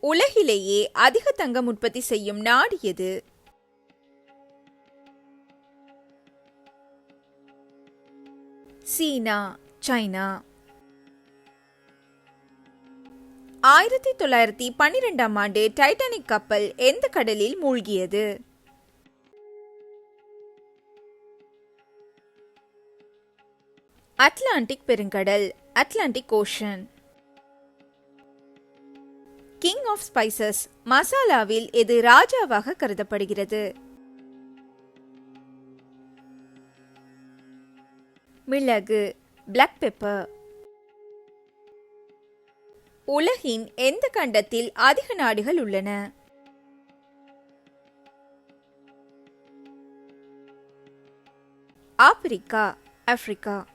உலகிலேயே அதிக தங்கம் உற்பத்தி செய்யும் நாடு எது? சீனா சைனா. ஆயிரத்தி தொள்ளாயிரத்தி பன்னிரெண்டாம் ஆண்டு டைட்டானிக் கப்பல் எந்த கடலில் மூழ்கியது? அட்லாண்டிக் பெருங்கடல் Atlantic ocean. King of spices மசாலாவில் எது ராஜாவாக கருதப்படுகிறது. மிளகு பிளாக் பெப்பர் உலகின் எந்த கண்டத்தில் அதிக நாடுகள் உள்ளன? Africa Africa.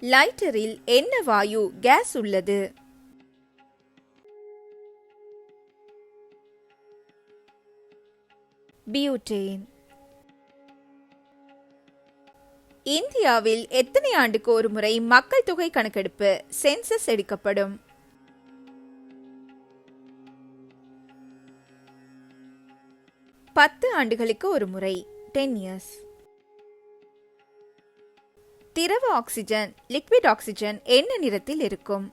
லைட்டரில் என்ன வாயு கேஸ் உள்ளது? பியூட்டேன். இந்தியாவில் எத்தனை ஆண்டுக்கு ஒரு முறை மக்கள் தொகை கணக்கெடுப்பு சென்சஸ் எடுக்கப்படும்? பத்து ஆண்டுகளுக்கு ஒரு முறை டென் இயர்ஸ் திரவ ஆக்சிஜன் லிக்விட் ஆக்சிஜன் என்ன நிறத்தில் இருக்கும்?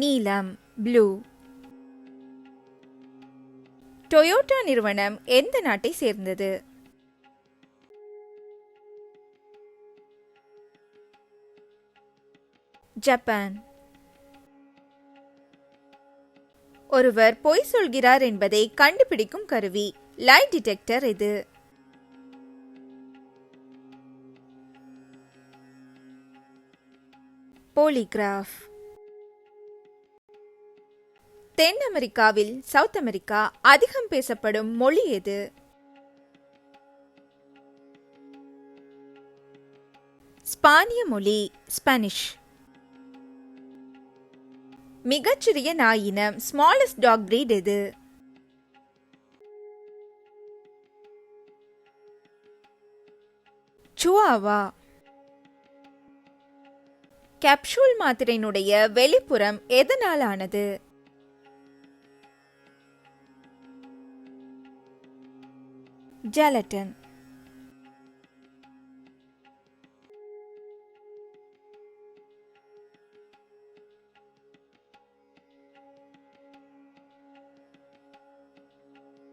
நீலம் ப்ளூ டொயோட்டா நிறுவனம் எந்த நாட்டை சேர்ந்தது? ஜப்பான் ஒருவர் பொய் சொல்கிறார் என்பதை கண்டுபிடிக்கும் கருவி. லை டிடெக்டர் இது. போலிகிராஃப் தென் அமெரிக்காவில் சவுத் அமெரிக்கா அதிகம் பேசப்படும் மொழி எது? ஸ்பானிய மொழி ஸ்பானிஷ். மிகச்சிறிய நாயினம் ஸ்மாலஸ்ட் டாக் பிரீட் எது? சுவாவா கேப்சூல் மாத்திரையினுடைய வெளிப்புறம் எதனால் ஆனது gelatin.